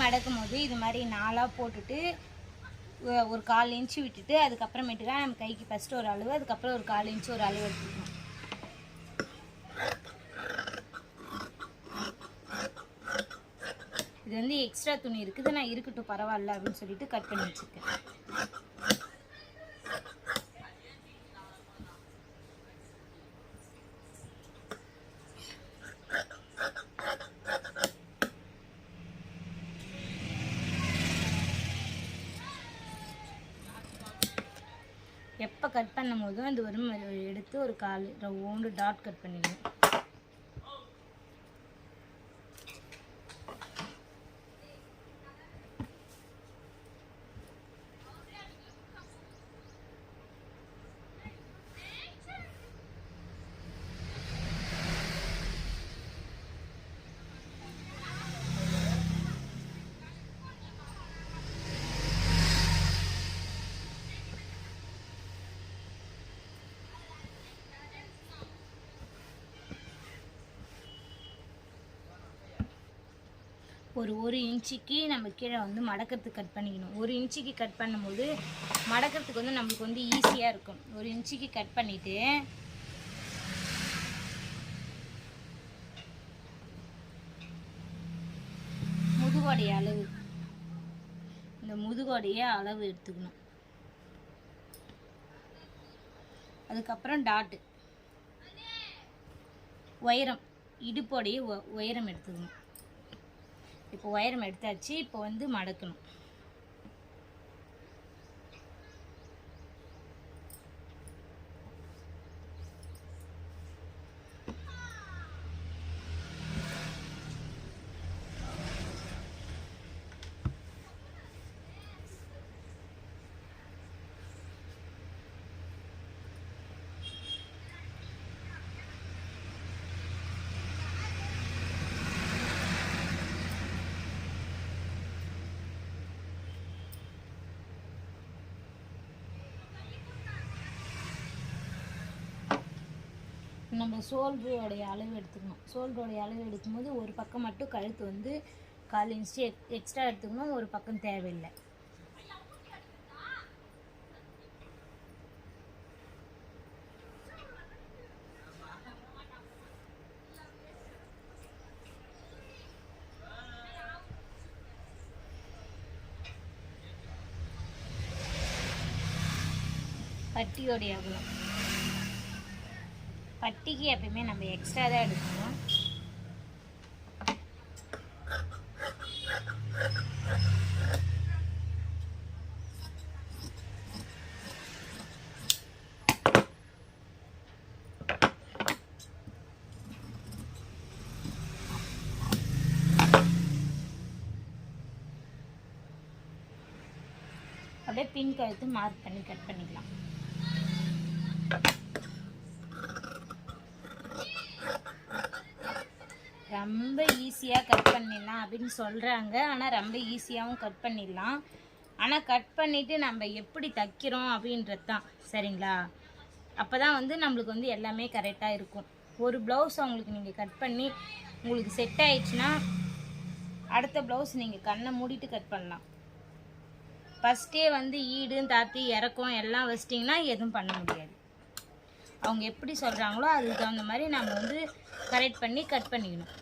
மடக்கும் போது இது மாதிரி நாலாக போட்டுட்டு ஒரு கால் இன்ச்சு விட்டுட்டு அதுக்கப்புறமேட்டுக்கா நம்ம கைக்கு ஃபஸ்ட்டு ஒரு அளவு அதுக்கப்புறம் ஒரு கால் இன்ச்சு ஒரு அளவு எடுத்துக்கணும். இது வந்து எக்ஸ்ட்ரா துணி இருக்குது. நான் இருக்கட்டும் பரவாயில்ல அப்படின்னு சொல்லிட்டு கட் பண்ணி வச்சுருக்கேன். கட் பண்ணும் போதும் இது ஒரு எடுத்து ஒரு கால் ரவுண்டு டாட் கட் பண்ணிடணும் ஒரு ஒரு இன்ச்சுக்கு நம்ம கீழே வந்து மடக்கிறதுக்கு கட் பண்ணிக்கணும். ஒரு இன்ச்சுக்கு கட் பண்ணும்போது மடக்கிறதுக்கு வந்து நம்மளுக்கு வந்து ஈஸியாக இருக்கும். ஒரு இன்ச்சுக்கு கட் பண்ணிவிட்டு முதுகோடைய அளவு. இந்த முதுகோடைய அளவு எடுத்துக்கணும். அதுக்கப்புறம் டாட்டு உயரம். இடுப்போடைய உயரம் எடுத்துக்கணும். இப்போ உயரம் எடுத்தாச்சு இப்போ வந்து மடக்கணும். நம்ம சோல்டரோடைய அளவு எடுத்துக்கணும். சோல்டரோடைய அளவு எடுக்கும்போது ஒரு பக்கம் மட்டும் கழுத்து வந்து கால் இன்ச்சு எக்ஸ்ட்ரா எடுத்துக்கணும். ஒரு பக்கம் தேவையில்லை. பட்டியோடைய அகலம். பட்டிக்கு எப்பயுமே நம்ம எக்ஸ்ட்ரா தான் எடுக்கணும். அப்படியே பின் கழுத்து மார்க் பண்ணி கட் பண்ணிக்கலாம். ரொம்ப ஈஸியாக கட் பண்ணிடலாம் அப்படின்னு சொல்கிறாங்க ஆனால் ரொம்ப ஈஸியாகவும் கட் பண்ணிடலாம். ஆனால் கட் பண்ணிவிட்டு நம்ம எப்படி தைக்கிறோம் அப்படின்றது தான். சரிங்களா? அப்போ தான் வந்து நம்மளுக்கு வந்து எல்லாமே கரெக்டாக இருக்கும். ஒரு ப்ளவுஸ் உங்களுக்கு நீங்கள் கட் பண்ணி உங்களுக்கு செட் ஆயிடுச்சுன்னா அடுத்த ப்ளவுஸ் நீங்கள் கண்ணை மூடிட்டு கட் பண்ணலாம். ஃபஸ்ட்டே வந்து ஈடு தாத்தி இறக்கம் எல்லாம் வச்சிட்டிங்கன்னா எதுவும் பண்ண முடியாது. அவங்க எப்படி சொல்கிறாங்களோ அதுக்கு தகுந்த மாதிரி நம்ம வந்து கரெக்ட் பண்ணி கட் பண்ணிக்கணும்.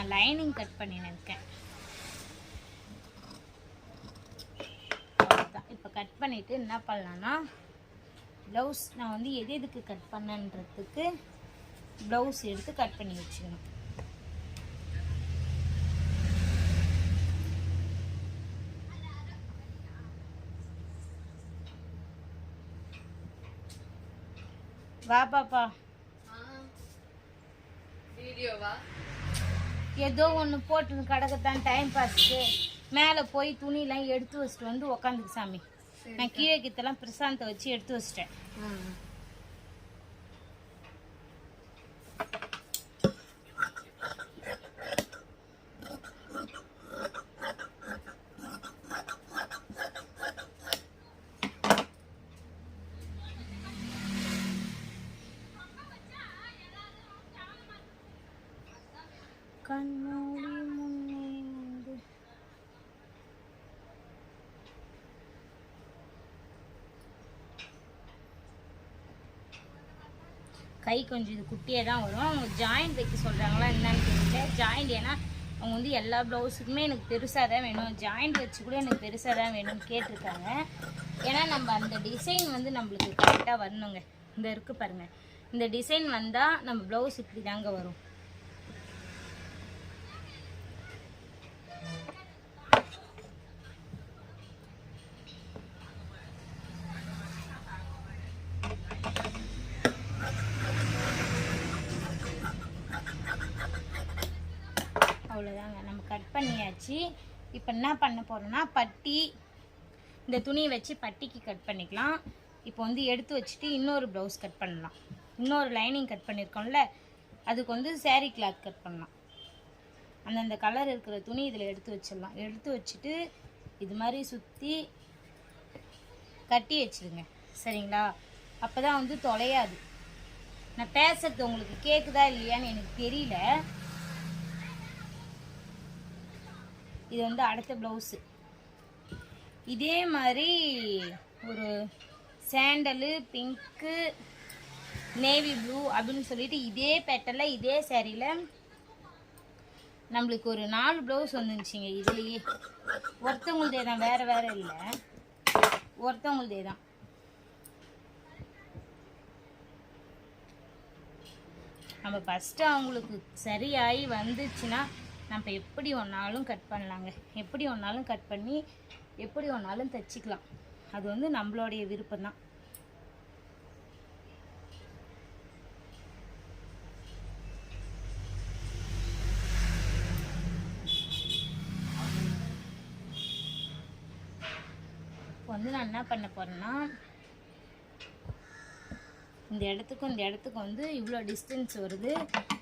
நான் லைனிங் கட் பண்ணி இருக்கேன் இப்போ கட் பண்ணிவிட்டு என்ன பண்ணலான்னா ப்ளவுஸ் நான் வந்து எது எதுக்கு கட் பண்ணன்றதுக்கு ப்ளவுஸ் எடுத்து கட் பண்ணி வச்சுக்கணும். வா பாப்பா. வீடியோவா? ஏதோ ஒன்று போட்டு கிடக்கத்தான் டைம் பாஸ்க்கு மேலே போய் துணியெல்லாம் எடுத்து வச்சுட்டு வந்து உக்காந்துக்கு சாமி. நான் கீழே கித்தெல்லாம் பிரசாந்தை வச்சு எடுத்து வச்சிட்டேன். கை கொஞ்சம் இது குட்டியே தான் வரும். அவங்க ஜாயிண்ட் வைக்க சொல்கிறாங்களா என்னன்னு தெரியல. ஜாயிண்ட் ஏன்னா அவங்க வந்து எல்லா ப்ளவுஸுக்குமே எனக்கு பெருசாக தான் வேணும். ஜாயிண்ட் வச்சு கூட எனக்கு பெருசாக தான் வேணும்னு கேட்டிருக்காங்க. ஏன்னா நம்ம அந்த டிசைன் வந்து நம்மளுக்கு கரெக்டாக வரணுங்க. இந்த இருக்கு பாருங்கள் இந்த டிசைன் வந்தால் நம்ம ப்ளவுஸ் இப்படி தாங்க வரும். பண்ணியாச்சு இப்போ என்ன பண்ண போகிறோன்னா பட்டி இந்த துணியை வச்சு பட்டிக்கு கட் பண்ணிக்கலாம். இப்போ வந்து எடுத்து வச்சுட்டு இன்னொரு ப்ளவுஸ் கட் பண்ணலாம். இன்னொரு லைனிங் கட் பண்ணியிருக்கோம்ல அதுக்கு வந்து சேரீ கிளாத் கட் பண்ணலாம். அந்தந்த கலர் இருக்கிற துணி இதில் எடுத்து வச்சிடலாம். எடுத்து வச்சுட்டு இது மாதிரி சுற்றி கட்டி வச்சிடுங்க. சரிங்களா? அப்போ தான் வந்து தொலையாது. நான் பேசுறது உங்களுக்கு கேட்குதா இல்லையான்னு எனக்கு தெரியல. இது வந்து அடுத்த ப்ளவுஸு இதே மாதிரி ஒரு சேண்டலு பிங்க்கு நேவி ப்ளூ அப்படின்னு சொல்லிட்டு இதே பேட்டர்னில் இதே சேரீயில் நம்மளுக்கு ஒரு நாலு ப்ளவுஸ் வந்துருச்சுங்க இதுலேயே. ஒருத்தவங்களுதே தான் வேறு வேறு இல்லை. ஒருத்தவங்களுதே தான் நம்ம ஃபஸ்ட்டு அவங்களுக்கு சரியாகி வந்துச்சுன்னா நம்ம எப்படி ஒன்றாலும் கட் பண்ணலாங்க. எப்படி ஒன்றாலும் கட் பண்ணி எப்படி ஒன்றாலும் தைச்சிக்கலாம். அது வந்து நம்மளுடைய விருப்பம் தான் இப்போ வந்து நான் என்ன பண்ண போகிறேன்னா இந்த இடத்துக்கும் இந்த இடத்துக்கும் வந்து இவ்வளோ டிஸ்டன்ஸ் வருது.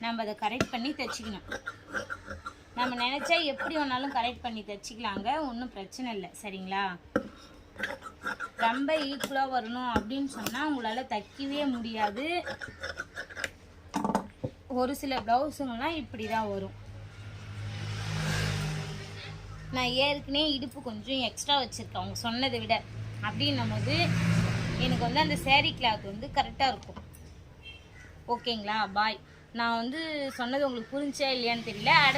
நம்ம அதை கரெக்ட் பண்ணி தைச்சிக்கணும். நம்ம நினச்சா எப்படி வேணாலும் கரெக்ட் பண்ணி தைச்சிக்கலாங்க. ஒன்றும் பிரச்சனை இல்லை. சரிங்களா? ரொம்ப ஈக்குவலாக வரணும் அப்படின்னு சொன்னால் உங்களால் தைக்கவே முடியாது. ஒரு சில ப்ளவுஸுங்கெல்லாம் இப்படி தான் வரும். நான் ஏற்கனவே இடுப்பு கொஞ்சம் எக்ஸ்ட்ரா வச்சுருக்கேன். அவங்க சொன்னதை விட. அப்படின்னும் போது எனக்கு வந்து அந்த சேரீ கிளாத் வந்து கரெக்டாக இருக்கும். ஓகேங்களா? பாய் நான் வந்து சொன்னது உங்களுக்கு புரிஞ்சா இல்லையான்னு தெரியல. அடுத்த